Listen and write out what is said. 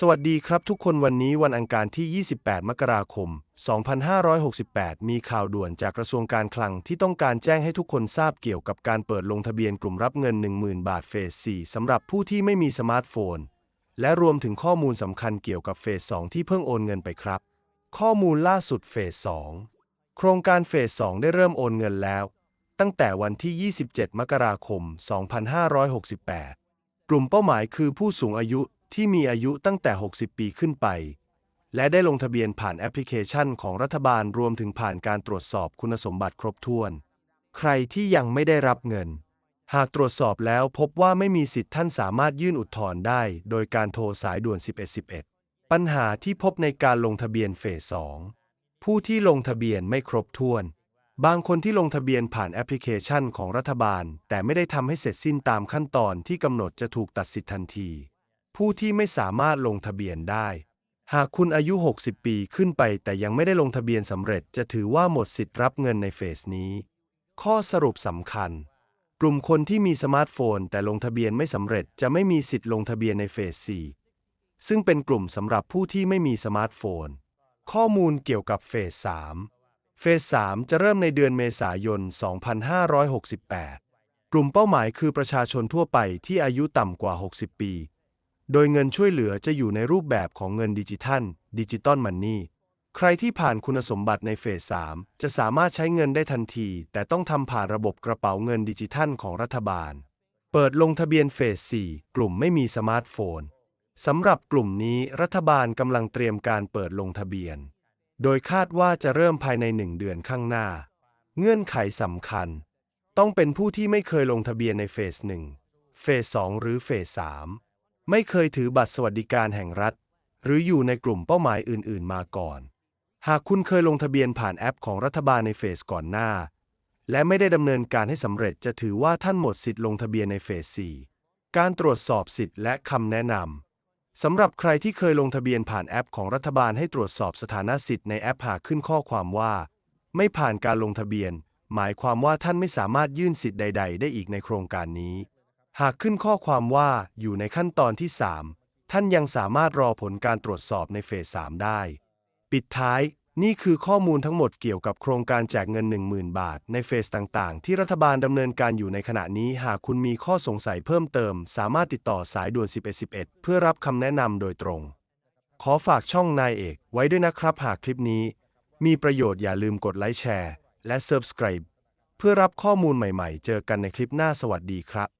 สวัสดีครับทุกคนวันนี้วันอังคารที่ 28 มกราคม 2568 มีข่าวด่วนจากกระทรวงการคลังที่ต้องการแจ้งให้ทุกคนทราบเกี่ยวกับการเปิดลงทะเบียนกลุ่มรับเงิน 10,000 บาทเฟส 4 สำหรับผู้ที่ไม่มีสมาร์ทโฟน และรวมถึงข้อมูลสำคัญเกี่ยวกับเฟส 2 ที่เพิ่งโอนเงินไปครับ ข้อมูลล่าสุดเฟส 2 โครงการเฟส 2 ได้เริ่มโอนเงินแล้ว ตั้งแต่วันที่ 27 มกราคม 2568 กลุ่มเป้าหมายคือผู้สูงอายุ ที่มีอายุตั้งแต่ 60 ปีขึ้นไป และได้ลงทะเบียนผ่านแอปพลิเคชันของรัฐบาลรวมถึงผ่านการตรวจสอบคุณสมบัติครบถ้วน ใครที่ยังไม่ได้รับเงิน หากตรวจสอบแล้วพบว่าไม่มีสิทธิ์ท่านสามารถยื่นอุทธรณ์ได้ โดยการโทรสายด่วน 1111 ปัญหาที่พบในการลงทะเบียนเฟส 2 ผู้ที่ลงทะเบียนไม่ครบถ้วนบางคนที่ลงทะเบียนผ่านแอปพลิเคชันของรัฐบาล แต่ไม่ได้ทำให้เสร็จสิ้นตามขั้นตอนที่กำหนดจะถูกตัดสิทธิ์ทันที ผู้ที่ไม่สามารถลงทะเบียนได้ หากคุณอายุ 60 ปีขึ้นไปแต่ยังไม่ได้ลงทะเบียนสำเร็จ จะถือว่าหมดสิทธิ์รับเงินในเฟสนี้ ข้อสรุปสำคัญ กลุ่มคนที่มีสมาร์ทโฟน แต่ลงทะเบียนไม่สำเร็จจะไม่มีสิทธิ์ลงทะเบียนในเฟส 4 ซึ่งเป็นกลุ่มสำหรับผู้ที่ไม่มีสมาร์ทโฟน ข้อมูลเกี่ยวกับเฟส 3 เฟส 3 จะเริ่มในเดือนเมษายน 2568 กลุ่มเป้าหมายคือประชาชนทั่วไปที่อายุต่ำกว่า 60 ปี โดยเงินช่วยเหลือจะอยู่ในรูปแบบของเงินดิจิทัลดิจิตอลมันนี่ใครที่ผ่านคุณสมบัติในเฟส 3 จะสามารถใช้เงินได้ทันที แต่ต้องทำผ่านระบบกระเป๋าเงินดิจิทัลของรัฐบาล เปิดลงทะเบียนเฟส 4 กลุ่มไม่มีสมาร์ทโฟนสำหรับกลุ่มนี้รัฐบาลกำลังเตรียมการเปิดลงทะเบียน โดยคาดว่าจะเริ่มภายใน1เดือนข้างหน้า เงื่อนไขสำคัญ ต้องเป็นผู้ที่ไม่เคยลงทะเบียนในเฟส 1 เฟส 2 หรือเฟส 3 ไม่เคยถือบัตรสวัสดิการแห่งรัฐ หรืออยู่ในกลุ่มเป้าหมายอื่น ๆ มาก่อน หากคุณเคยลงทะเบียนผ่านแอปของรัฐบาลในเฟสก่อนหน้า และไม่ได้ดำเนินการให้สำเร็จจะถือว่าท่านหมดสิทธิ์ลงทะเบียนในเฟส 4 การตรวจสอบสิทธิ์และคำแนะนำสำหรับใครที่เคยลงทะเบียนผ่านแอปของรัฐบาลให้ตรวจสอบสถานะสิทธิ์ในแอปหากขึ้นข้อความว่า ไม่ผ่านการลงทะเบียน หมายความว่าท่านไม่สามารถยื่นสิทธิ์ใด ๆ ได้อีกในโครงการนี้ หากขึ้นข้อความว่าอยู่ในขั้นตอนที่ 3 ท่านยังสามารถรอผลการตรวจสอบในเฟส 3 ได้ ปิดท้ายนี่คือข้อมูลทั้งหมดเกี่ยวกับโครงการแจกเงิน 10,000 บาท ในเฟสต่างๆ ที่รัฐบาลดำเนินการอยู่ในขณะนี้ หากคุณมีข้อสงสัยเพิ่มเติม สามารถติดต่อสายด่วน 1111 เพื่อรับคำแนะนำโดยตรง ขอฝากช่องนายเอกไว้ด้วยนะครับ หากคลิปนี้ มีประโยชน์อย่าลืมกดไลค์แชร์ และ Subscribe เพื่อรับข้อมูลใหม่ๆ เจอกันในคลิปหน้าสวัสดีครับ